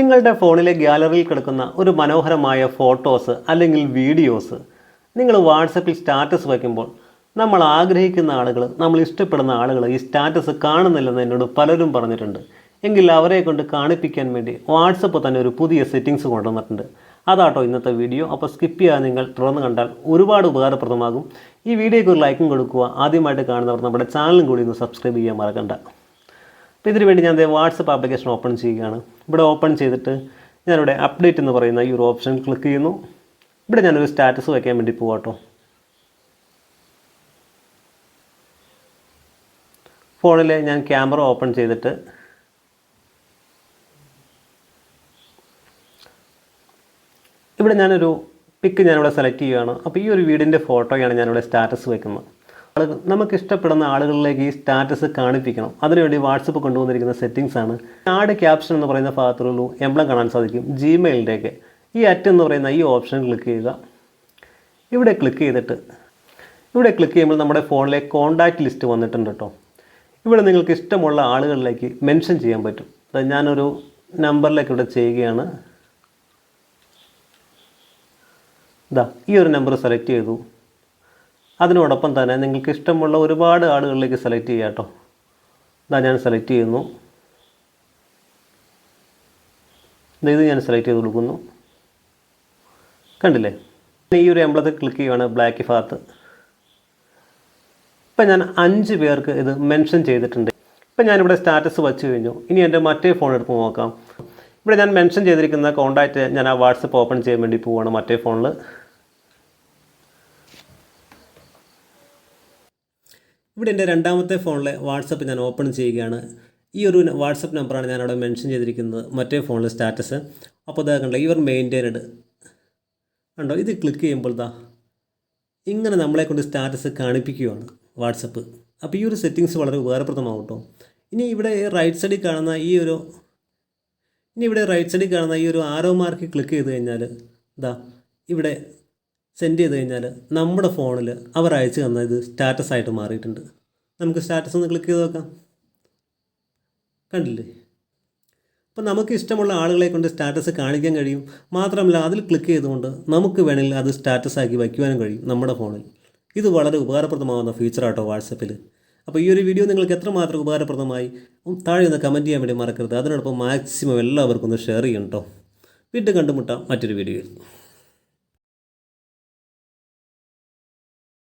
നിങ്ങളുടെ ഫോണിലെ ഗ്യാലറിയിൽ കിടക്കുന്ന ഒരു മനോഹരമായ ഫോട്ടോസ് അല്ലെങ്കിൽ വീഡിയോസ് നിങ്ങൾ വാട്സപ്പിൽ സ്റ്റാറ്റസ് വയ്ക്കുമ്പോൾ നമ്മൾ ആഗ്രഹിക്കുന്ന ആളുകൾ നമ്മൾ ഇഷ്ടപ്പെടുന്ന ആളുകൾ ഈ സ്റ്റാറ്റസ് കാണുന്നില്ലെന്ന് എന്നോട് പലരും പറഞ്ഞിട്ടുണ്ട്. എങ്കിൽ അവരെ കൊണ്ട് കാണിപ്പിക്കാൻ വേണ്ടി വാട്സപ്പ് തന്നെ ഒരു പുതിയ സെറ്റിങ്സ് കൊണ്ടുവന്നിട്ടുണ്ട്. അതാട്ടോ ഇന്നത്തെ വീഡിയോ. അപ്പോൾ സ്കിപ്പ് ചെയ്യാതെ നിങ്ങൾ തുറന്ന് കണ്ടാൽ ഒരുപാട് ഉപകാരപ്രദമാകും. ഈ വീഡിയോയ്ക്ക് ഒരു ലൈക്കും കൊടുക്കുക. ആദ്യമായിട്ട് കാണുന്നവർ നമ്മുടെ ചാനലും കൂടി ഒന്ന് സബ്സ്ക്രൈബ് ചെയ്യാൻ മറക്കണ്ട. അപ്പോൾ ഇതിന് വേണ്ടി ഞാൻ വാട്സപ്പ് ആപ്ലിക്കേഷൻ ഓപ്പൺ ചെയ്യുകയാണ്. ഇവിടെ ഓപ്പൺ ചെയ്തിട്ട് ഞാനിവിടെ അപ്ഡേറ്റ് എന്ന് പറയുന്ന ഈ ഒരു ഓപ്ഷൻ ക്ലിക്ക് ചെയ്യുന്നു. ഇവിടെ ഞാനൊരു സ്റ്റാറ്റസ് വയ്ക്കാൻ വേണ്ടി പോവാട്ടോ ഫോണിൽ ഞാൻ ക്യാമറ ഓപ്പൺ ചെയ്തിട്ട് ഇവിടെ ഞാനൊരു പിക്ക് ഞാനിവിടെ സെലക്ട് ചെയ്യുകയാണ്. അപ്പോൾ ഈ ഒരു വീടിന്റെ ഫോട്ടോയാണ് ഞാനിവിടെ സ്റ്റാറ്റസ് വയ്ക്കുന്നത്. ആളുകൾ നമുക്ക് ഇഷ്ടപ്പെടുന്ന ആളുകളിലേക്ക് ഈ സ്റ്റാറ്റസ് കാണിപ്പിക്കണം. അതിനുവേണ്ടി വാട്സപ്പ് കൊണ്ടുവന്നിരിക്കുന്ന സെറ്റിംഗ്സ് ആണ്. ആഡ് ക്യാപ്ഷൻ എന്ന് പറയുന്ന ഭാഗത്തുള്ളൂ എംബ്ലം കാണാൻ സാധിക്കും. ജിമെയിലിന്റെയൊക്കെ ഈ അറ്റ് എന്ന് പറയുന്ന ഈ ഓപ്ഷൻ ക്ലിക്ക് ചെയ്യുക. ഇവിടെ ക്ലിക്ക് ചെയ്തിട്ട്. ഇവിടെ ക്ലിക്ക് ചെയ്യുമ്പോൾ നമ്മുടെ ഫോണിലെ കോൺടാക്റ്റ് ലിസ്റ്റ് വന്നിട്ടുണ്ട് കേട്ടോ ഇവിടെ നിങ്ങൾക്ക് ഇഷ്ടമുള്ള ആളുകളിലേക്ക് മെൻഷൻ ചെയ്യാൻ പറ്റും. അതായത് ഞാനൊരു നമ്പറിലേക്ക് ഇവിടെ ചെയ്യുകയാണ്. ഇതാ ഈ ഒരു നമ്പർ സെലക്ട് ചെയ്തു. അതിനോടൊപ്പം തന്നെ നിങ്ങൾക്ക് ഇഷ്ടമുള്ള ഒരുപാട് ആളുകളിലേക്ക് സെലക്ട് ചെയ്യാം കേട്ടോ. ഇതാ ഞാൻ സെലക്ട് ചെയ്യുന്നു. ഇത് ഞാൻ സെലക്ട് ചെയ്ത് കൊടുക്കുന്നു. കണ്ടില്ലേ? ഈ ഒരു എംബ്ലത്തിൽ ക്ലിക്ക് ചെയ്യുകയാണ് ബ്ലാക്ക് ഭാഗത്ത് ഇപ്പം ഞാൻ അഞ്ച് പേർക്ക് ഇത് മെൻഷൻ ചെയ്തിട്ടുണ്ട്. ഇപ്പം ഞാനിവിടെ സ്റ്റാറ്റസ് വച്ച് കഴിഞ്ഞു. ഇനി എന്റെ മറ്റേ ഫോൺ എടുത്ത് നോക്കാം. ഇവിടെ ഞാൻ മെൻഷൻ ചെയ്തിരിക്കുന്ന കോണ്ടാക്റ്റ് ഞാൻ ആ വാട്സപ്പ് ഓപ്പൺ ചെയ്യാൻ വേണ്ടി പോവുകയാണ് മറ്റേ ഫോണിൽ ഇവിടെ എന്റെ രണ്ടാമത്തെ ഫോണിലെ വാട്സപ്പ് ഞാൻ ഓപ്പൺ ചെയ്യുകയാണ്. ഈ ഒരു വാട്സപ്പ് നമ്പറാണ് ഞാൻ അവിടെ മെൻഷൻ ചെയ്തിരിക്കുന്നത് മറ്റേ ഫോണിലെ സ്റ്റാറ്റസ്. അപ്പോൾ ഇതാ കണ്ടോ ഇവർ മെയിന്റൈനഡ്. കണ്ടോ ഇത് ക്ലിക്ക് ചെയ്യുമ്പോൾ ദാ ഇങ്ങനെ നമ്മളെ കൊണ്ട് സ്റ്റാറ്റസ് കാണിപ്പിക്കുകയാണ് വാട്സപ്പ്. അപ്പോൾ ഈ ഒരു സെറ്റിങ്സ് വളരെ ഉപകാരപ്രദമാകും കേട്ടോ ഇനി ഇവിടെ റൈറ്റ് സൈഡിൽ കാണുന്ന ഈ ഒരു ഇനി ഇവിടെ റൈറ്റ് സൈഡിൽ കാണുന്ന ഈ ഒരു ആരോ മാർക്ക് ക്ലിക്ക് ചെയ്ത് കഴിഞ്ഞാൽ ഇതാ ഇവിടെ സെൻഡ് ചെയ്ത് കഴിഞ്ഞാൽ നമ്മുടെ ഫോണിൽ അവർ അയച്ചു തന്ന ഇത് സ്റ്റാറ്റസ് ആയിട്ട് മാറിയിട്ടുണ്ട്. നമുക്ക് സ്റ്റാറ്റസ് ഒന്ന് ക്ലിക്ക് ചെയ്ത് നോക്കാം. കണ്ടില്ലേ? അപ്പോൾ നമുക്ക് ഇഷ്ടമുള്ള ആളുകളെ കൊണ്ട് സ്റ്റാറ്റസ് കാണിക്കാൻ കഴിയും. മാത്രമല്ല അതിൽ ക്ലിക്ക് ചെയ്തുകൊണ്ട് നമുക്ക് വേണമെങ്കിൽ അത് സ്റ്റാറ്റസ് ആക്കി വയ്ക്കുവാനും കഴിയും നമ്മുടെ ഫോണിൽ. ഇത് വളരെ ഉപകാരപ്രദമാകുന്ന ഫീച്ചറാട്ടോ വാട്സപ്പിൽ അപ്പോൾ ഈ ഒരു വീഡിയോ നിങ്ങൾക്ക് എത്രമാത്രം ഉപകാരപ്രദമായി? താഴെ ഒന്ന് കമന്റ് ചെയ്യാൻ വേണ്ടി മറക്കരുത്. അതിനോടൊപ്പം മാക്സിമം എല്ലാവർക്കും ഒന്ന് ഷെയർ ചെയ്യണം കേട്ടോ വീണ്ടും കണ്ടുമുട്ടാം മറ്റൊരു വീഡിയോയിൽ